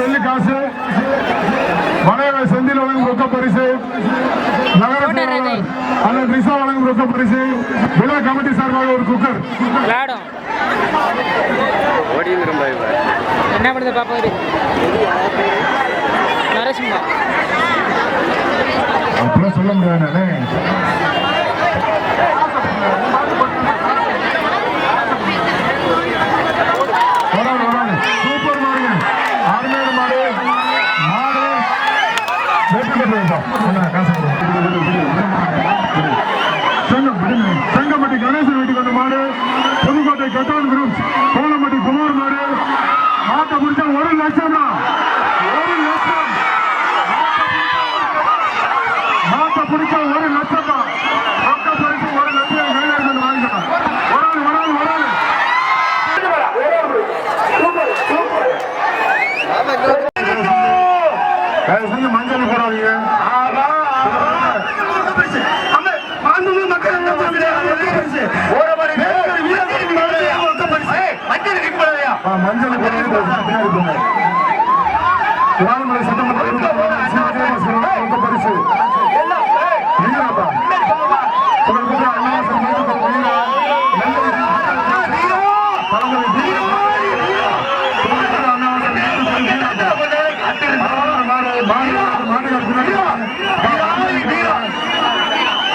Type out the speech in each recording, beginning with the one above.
வெள்ளி காசு. மலையாள செந்தில் வழங்கும் ரொக்க பரிசு. நகர அண்ணன் ரிசா வழங்கும் ரொக்க பரிசு. விழா கமிட்டி சார்பாக ஒரு குக்கர். என்ன பண்ணுது பாப்பா நரசிம்மா. அப்படிலாம் சொல்ல முடியாது நானே வராங்க, வராங்க. சூப்பர் மாடுங்க. அருமையான மாடு. மாடு வெற்றி பெற்றதுப்பா. அண்ணா, காசு கொடு. செங்கம், விடுங்க. செங்கம்பட்டி கணேசன் வீட்டுக்கு வந்த மாடு புதுக்கோட்டை கட்டான் குரூப்ஸ் கோலம்பட்டி குமார் மாடு மாட்டை பிடிச்சா ஒரு லட்சம் தான் ஒரு லட்சம் Panowie!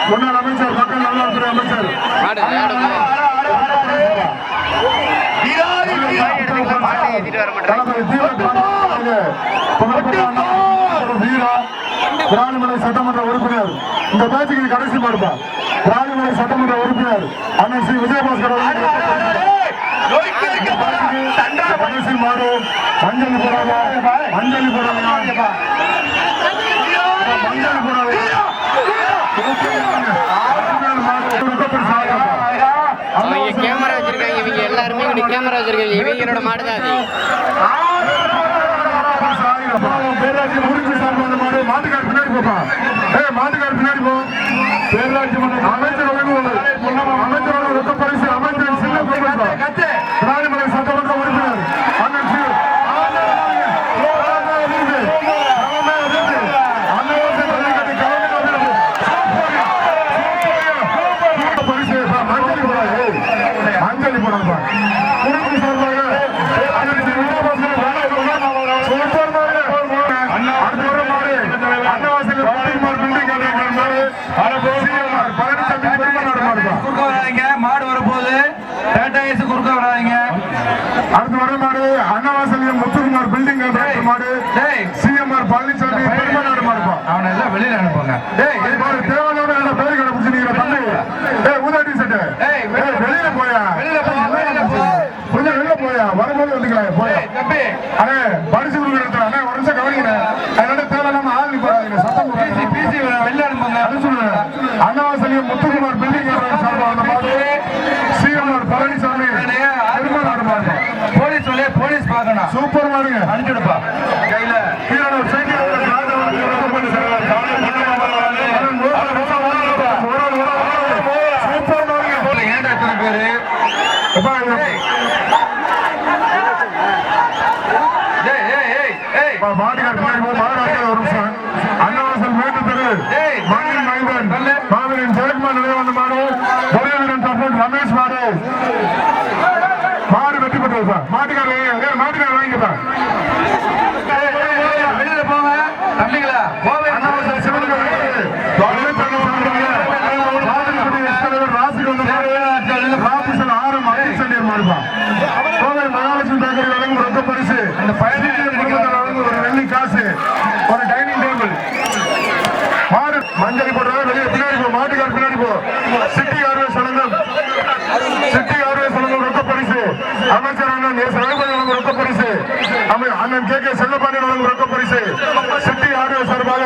முன்னாள் அமைச்சர் மக்கள் நல்வாழ்வுத்துறை அமைச்சர் தளபதி தீபக் சட்டமன்ற உறுப்பினர் இந்த பேச்சுக்கு கடைசி பாடுப்பா திராவிமலை சட்டமன்ற உறுப்பினர் அண்ணன் ஸ்ரீ விஜயபாஸ்கர் கடைசி மாடு மஞ்சள் போடாத மஞ்சள் போடாத இப்படி கேமரா வச்சிருக்காங்க இவங்களோட மாடு தான் அது மாட்டுக்கார் பின்னாடி போப்பா. ஏ மாட்டுக்கார் பின்னாடி போ பேராட்சி மன்றம் அமைச்சர் வழங்குவது அமைச்சரோட ரொக்க பரிசு அமைச்சர் சின்ன கோபுரம் திராவிமலை சட்டமன்ற உறுப்பினர் அண்ணன் சி பரிசு மஞ்சள் போடாது மஞ்சள் போடாதுப்பா குடும்ப சார்பாக அண்ணன் சி. விஜயபாஸ்கர் சூப்பர் மாடு. அடுத்த வர மாடு. அன்னவாசல் பாலிமார் பில்டிங் கட்டுற மாடு. CMR பழனிசாமி பெருமானார் மாடுப்பா. குறுக்க வராதீங்க மாடு வரப்போகுது டாடா ஏசு குறுக்க வராதீங்க அடுத்து வர மாடு அன்னவாசல் எம். முத்துக்குமார் பில்டிங் மாடு சிஎம்ஆர் பழனிசாமி பெருமானார் மாடுப்பா அவனை எல்லாம் வெளியில அனுப்புங்க டேய் இது பாரு, தேவையில்லாம என்ன பேரு கடை பிடிச்சிருக்கிற தம்பி. ஏய், ஊதா t-shirt. ஏய், ஏய், வெளியில போயா. வெளியில. கொஞ்சம் வெளியில போயா. வரும்போது வந்துக்கலாம், போயா. தம்பி அண்ணே, பரிசு கொடுக்குற அண்ணே, ஒரு நிமிஷம் கவனிக்கிறேன். அதனால தேவையில்லாம ஆள் நிப்பாட்டுங்க, சத்தம் அன்னவாசலியம் முத்துக்குமார் பில்டிங் சார்பாக வந்த மாடு சிஎம்ஆர் பழனிசாமி. போலீஸ் போலீஸ் பார்க்கணும். சூப்பர் மாடுங்க அனுப்பிச்சுடுப்பா கையில கீழே சைக்கிள் ஒரு ஏய். மண்ணின் மைந்தன். மாவீரன் ஜெயக்குமார் நினைவு வந்த மாடு, பொறியாளர் தப்பன் ரமேஷ். மாடு வெற்றி பெற்றது சார். மாட்டுக்கார் ஏய், ஏய், மாட்டுக்கார் வாங்கிக்கப்பா. வெளியில போங்க தம்பிங்களா போவே அன்னவாசல் சிவன் கோவில், தொழிற்சங்க சார்பாக, மாதுளம்பட்டி எஸ்.தலைவர் ராசிக்கு வந்த மாடு, ராபுசல் ஆரம் அபிசண்டியர் மாடுப்பா. கோவை மகாலட்சுமி பேக்கரி வழங்கும் ரொக்க பரிசு அந்த பயணி குடும்பத்தில் வழங்கும் ஒரு வெள்ளி காசு ஒரு டைனிங் டேபிள் மாடு மஞ்சள் போடுறதா வெளியே பின்னாடி போ மாட்டுக்கார் பின்னாடி போ சிட்டி ஆர்வே சலங்கம் சிட்டி ஆர்வே சலங்கம் ரொக்க பரிசு அமைச்சர் அண்ணன் எஸ் ரகுபதி ரொக்க பரிசு. அண்ணன் கே கே செல்லப்பாண்டியன் ரொக்க பரிசு. சிட்டி ஆடியோ சார்பாக